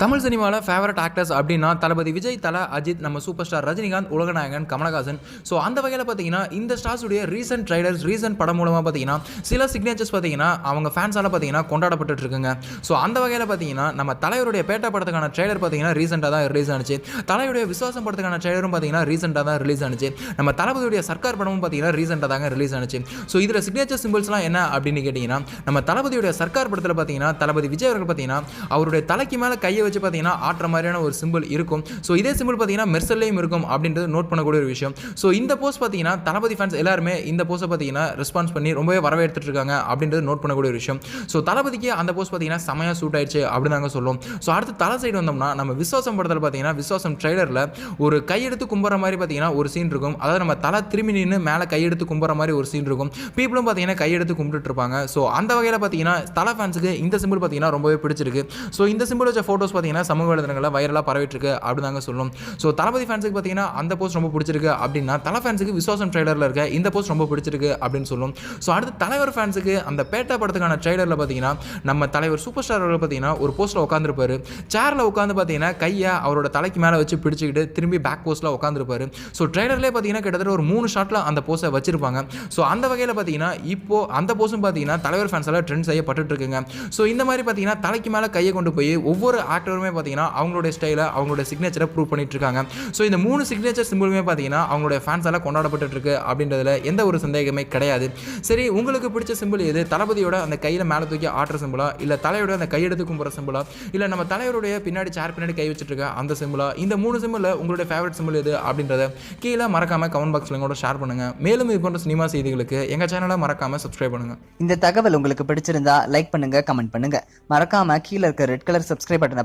தமிழ் சினிமாவில் favourite actors அப்படின்னா தளபதி விஜய் தல அஜித் நம்ம சூப்பர் ஸ்டார் ரஜினிகாந்த் உலகநாயகன் கமலஹாசன். ஸோ அந்த வகையில் பார்த்தீங்கன்னா இந்த ஸ்டார்ஸுடைய ரீசன்ட் ட்ரைலர்ஸ் ரீசன்ட் படம் மூலமாக பார்த்தீங்கன்னா சில சிக்னேச்சர்ஸ் பார்த்தீங்கன்னா அவங்க ஃபேன்ஸால் பார்த்தீங்கன்னா கொண்டாடப்பட்டு இருக்குங்க. ஸோ அந்த வகையில் பார்த்தீங்கன்னா நம்ம தலைவருடைய பேட்டா படத்துக்கான ட்ரைலர் பார்த்தீங்கன்னா ரீசெண்டாக தான் ரிலீஸ் ஆனிச்சு. தலைவருடைய விசுவாசம் படத்துக்கான ட்ரைலரும் பார்த்தீங்கன்னா ரீசெண்டாக தான் ரிலீஸ் ஆனிச்சு. நம்ம தளபதியுடைய சர்க்கார் படமும் பார்த்தீங்கன்னா ரீசெண்டாக தாங்க ரிலீஸ் ஆனிச்சு. ஸோ இதில் சிக்னேச்சர் சிம்பிள்ஸ்லாம் என்ன அப்படின்னு கேட்டிங்கன்னா நம்ம தளபதியுடைய சர்க்கார் படத்தில் பார்த்தீங்கன்னா தளபதி விஜய் அவர்கள் பார்த்தீங்கன்னா அவருடைய தலைக்கு மேலே கையை வச்சு பார்த்தீங்கன்னா ஆட்டுற மாதிரியான ஒரு சிம்பிள் இருக்கும். ஸோ இதே சிம்பிள் பார்த்தீங்கன்னா மெர்சல்லையும் இருக்கும் அப்படின்றது நோட் பண்ணக்கூடிய ஒரு விஷயம். ஸோ இந்த போஸ்ட் பார்த்தீங்கன்னா தளபதி ஃபேன்ஸ் எல்லாருமே இந்த போஸ்ட்டை பார்த்தீங்கன்னா ரெஸ்பான்ஸ் பண்ணி ரொம்பவே வரவேற்றுட்டு இருக்காங்க அப்படின்றது நோட் பண்ணக்கூடிய ஒரு விஷயம். ஸோ தளபதிக்கு அந்த போஸ்ட் பார்த்தீங்கன்னா செமையாக சூட் ஆயிடுச்சு அப்படின்னு நாங்கள் சொல்லுவோம் ஸோ அடுத்து தலை சைடு வந்தோம்னா நம்ம விசுவாசம் படத்தில் பார்த்தீங்கன்னா விசுவாசம் ட்ரெய்லரில் ஒரு கையெடுத்து கும்புற மாதிரி பார்த்தீங்கன்னா ஒரு சீன் இருக்கும். அதாவது நம்ம தலை திரும்பி நின்று மேலே கையெடுத்து கும்புற மாதிரி ஒரு சீன் இருக்கும். பீப்புளும் பார்த்தீங்கன்னா கையெடுத்து கும்பிட்டுட்டு இருப்பாங்க. ஸோ அந்த வகையில் பார்த்தீங்கன்னா தலை ஃபேன்ஸுக்கு இந்த சிம்பிள் பார்த்தீங்கன்னா ரொம்பவே பிடிச்சிருக்கு. ஸோ இந்த சிம்பிள் வச்ச ஃபோட்டோஸ் பார்த்தீங்கன்னா சமூக வலைதளங்களில் வைரலாக பரவிட்டுருக்கு அப்படின்னு தாங்க சொல்லும். ஸோ தளபதி ஃபேன்ஸுக்கு பார்த்தீங்கன்னா அந்த போஸ்ட் ரொம்ப பிடிச்சிருக்கு அப்படின்னா தலை ஃபேன்ஸுக்கு விசுவாசம் ட்ரைலரில் இருக்க இந்த போஸ்ட் ரொம்ப பிடிச்சிருக்கு அப்படின்னு சொல்லும். ஸோ அடுத்து தலைவர் ஃபேன்ஸுக்கு அந்த பேட்டா படத்துக்கான ட்ரைலரில் பார்த்தீங்கன்னா நம்ம தலைவர் சூப்பர் ஸ்டார் அவர்கள் பார்த்தீங்கன்னா ஒரு போஸ்ட்டில் உட்காந்துருப்பாரு சேரில் உட்காந்து பார்த்தீங்கன்னா கையை அவரோட தலைக்கு மேலே வச்சு பிடிச்சிக்கிட்டு திரும்பி பேக் போஸ்ட்டில் உட்காந்துருப்பாரு ஸோ ட்ரைலர்லேயே பார்த்தீங்கன்னா கிட்டத்தட்ட ஒரு மூணு ஷாட்டில் அந்த போஸ்ட்டை வச்சிருப்பாங்க. ஸோ அந்த வகையில் பார்த்தீங்கன்னா இப்போ அந்த போஸ்ட்டும் பார்த்தீங்கன்னா தலைவர் ஃபேன்ஸ் எல்லாம் ட்ரெண்ட் செய்யப்பட்டுருக்குங்க ஸோ இந்த மாதிரி பார்த்தீங்கன்னா தலைக்கு மேலே கையை கொண்டு போய் ஒவ்வொரு ஆக்டருமே பார்த்தீங்கன்னா அவங்களுடைய ஸ்டைலை அவங்களுடைய சிக்னேச்சரை ப்ரூவ் பண்ணிட்டு இருக்காங்க ஸோ இந்த மூணு சிக்னேச்சர் சிம்பிளுமே பார்த்தீங்கன்னா அவங்களுடைய ஃபேன்ஸால் கொண்டாடப்பட்டு இருக்கு அப்படின்றதுல எந்த ஒரு சந்தேகமே கிடையாது. சரி உங்களுக்கு பிடிச்ச சிம்பிள் எது? தளபதியோட அந்த கையில் மேலே தூக்கி ஆட்டுற சிம்பிளா இல்லை தலையோட அந்த கையெடுத்து கும்புற சிம்பிளா இல்லை நம்ம தலைவருடைய பின்னாடி சேர் பின்னாடி கை வச்சுட்டு இருக்க அந்த சிம்பிளா இந்த மூணு சிம்பிளில் உங்களுடைய ஃபேவரட் சிம்பிள் எது? அப்படின்றத கீழே மறக்காம கமெண்ட் பாக்ஸில் கூட ஷேர் பண்ணுங்க. மேலும் இது போன்ற சினிமா செய்திகளுக்கு எங்கள் சேனலை மறக்காம சப்ஸ்கிரைப் பண்ணுங்க. இந்த தகவல் உங்களுக்கு பிடிச்சிருந்தா லைக் பண்ணுங்க கமெண்ட் பண்ணுங்க. மறக்காம கீழே இருக்க ரெட் கலர் சப்ஸ்கிரைப் பட்டனை